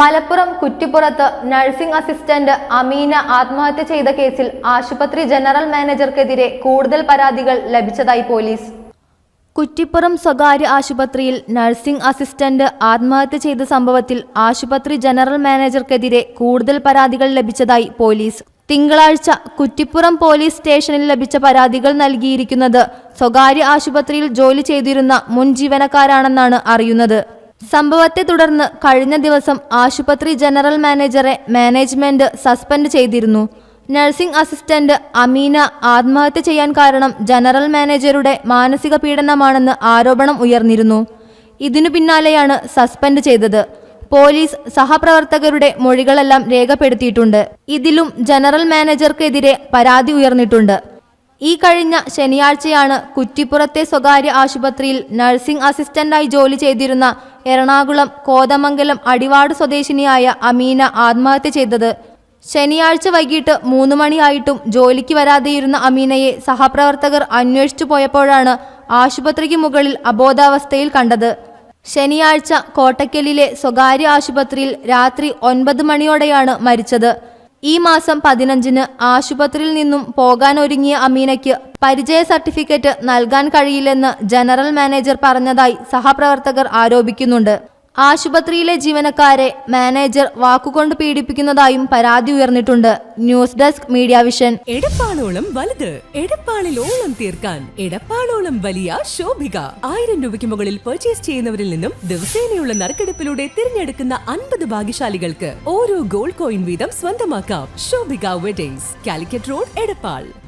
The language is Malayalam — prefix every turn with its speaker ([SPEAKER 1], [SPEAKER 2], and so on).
[SPEAKER 1] മലപ്പുറം കുറ്റിപ്പുറത്ത് നഴ്സിംഗ് അസിസ്റ്റന്റ് അമീന ആത്മഹത്യ ചെയ്ത കേസിൽ ആശുപത്രി ജനറൽ മാനേജർക്കെതിരെ കൂടുതൽ പരാതികൾ ലഭിച്ചതായി പോലീസ്. കുറ്റിപ്പുറം സ്വകാര്യ ആശുപത്രിയിൽ നഴ്സിംഗ് അസിസ്റ്റന്റ് ആത്മഹത്യ ചെയ്ത സംഭവത്തിൽ ആശുപത്രി ജനറൽ മാനേജർക്കെതിരെ കൂടുതൽ പരാതികൾ ലഭിച്ചതായി പോലീസ്. തിങ്കളാഴ്ച കുറ്റിപ്പുറം പോലീസ് സ്റ്റേഷനിൽ ലഭിച്ച പരാതികൾ നൽകിയിരിക്കുന്നത് സ്വകാര്യ ആശുപത്രിയിൽ ജോലി ചെയ്തിരുന്ന മുൻ ജീവനക്കാരാണെന്നാണ് അറിയുന്നത്. സംഭവത്തെ തുടർന്ന് കഴിഞ്ഞ ദിവസം ആശുപത്രി ജനറൽ മാനേജറെ മാനേജ്മെന്റ് സസ്പെൻഡ് ചെയ്തിരുന്നു. നഴ്സിംഗ് അസിസ്റ്റന്റ് അമീന ആത്മഹത്യ ചെയ്യാൻ കാരണം ജനറൽ മാനേജറുടെ മാനസിക പീഡനമാണെന്ന് ആരോപണം ഉയർന്നിരുന്നു. ഇതിനു പിന്നാലെയാണ് സസ്പെൻഡ് ചെയ്തത്. പോലീസ് സഹപ്രവർത്തകരുടെ മൊഴികളെല്ലാം രേഖപ്പെടുത്തിയിട്ടുണ്ട്. ഇതിലും ജനറൽ മാനേജർക്കെതിരെ പരാതി ഉയർന്നിട്ടുണ്ട്. ഈ കഴിഞ്ഞ ശനിയാഴ്ചയാണ് കുറ്റിപ്പുറത്തെ സ്വകാര്യ ആശുപത്രിയിൽ നഴ്സിംഗ് അസിസ്റ്റന്റായി ജോലി ചെയ്തിരുന്ന എറണാകുളം കോതമംഗലം അടിവാട് സ്വദേശിനിയായ അമീന ആത്മഹത്യ ചെയ്തത്. ശനിയാഴ്ച വൈകിട്ട് മൂന്ന് മണിയായിട്ടും ജോലിക്ക് വരാതെയിരുന്ന അമീനയെ സഹപ്രവർത്തകർ അന്വേഷിച്ചു പോയപ്പോഴാണ് ആശുപത്രിക്ക് മുകളിൽ അബോധാവസ്ഥയിൽ കണ്ടത്. ശനിയാഴ്ച കോട്ടക്കലിലെ സ്വകാര്യ ആശുപത്രിയിൽ രാത്രി ഒൻപത് മണിയോടെയാണ് മരിച്ചത്. ഈ മാസം പതിനഞ്ചിന് ആശുപത്രിയിൽ നിന്നും പോകാനൊരുങ്ങിയ അമീനയ്ക്ക് പരിചയ സർട്ടിഫിക്കറ്റ് നൽകാൻ കഴിയില്ലെന്ന് ജനറൽ മാനേജർ പറഞ്ഞതായി സഹപ്രവർത്തകർ ആരോപിക്കുന്നുണ്ട്. ആശുപത്രിയിലെ ജീവനക്കാരെ മാനേജർ വാക്കുകൊണ്ട് പീഡിപ്പിക്കുന്നതായും പരാതി ഉയർന്നിട്ടുണ്ട്. News desk media vision.
[SPEAKER 2] എടപ്പാളോളം വലുത്. എടപ്പാളിലോളം തീർക്കാൻ. എടപ്പാളോളം വലിയ ശോഭിക. ആയിരം രൂപയ്ക്ക് മുകളിൽ പർച്ചേസ് ചെയ്യുന്നവരിൽ നിന്നും ദിവസേനയുള്ള നറുക്കെടുപ്പിലൂടെ തിരഞ്ഞെടുക്കുന്ന അൻപത് ഭാഗ്യശാലികൾക്ക് ഓരോ ഗോൾഡ് കോയിൻ വീതം സ്വന്തമാക്കാം. Shobhika weddings Calicut road Edappal.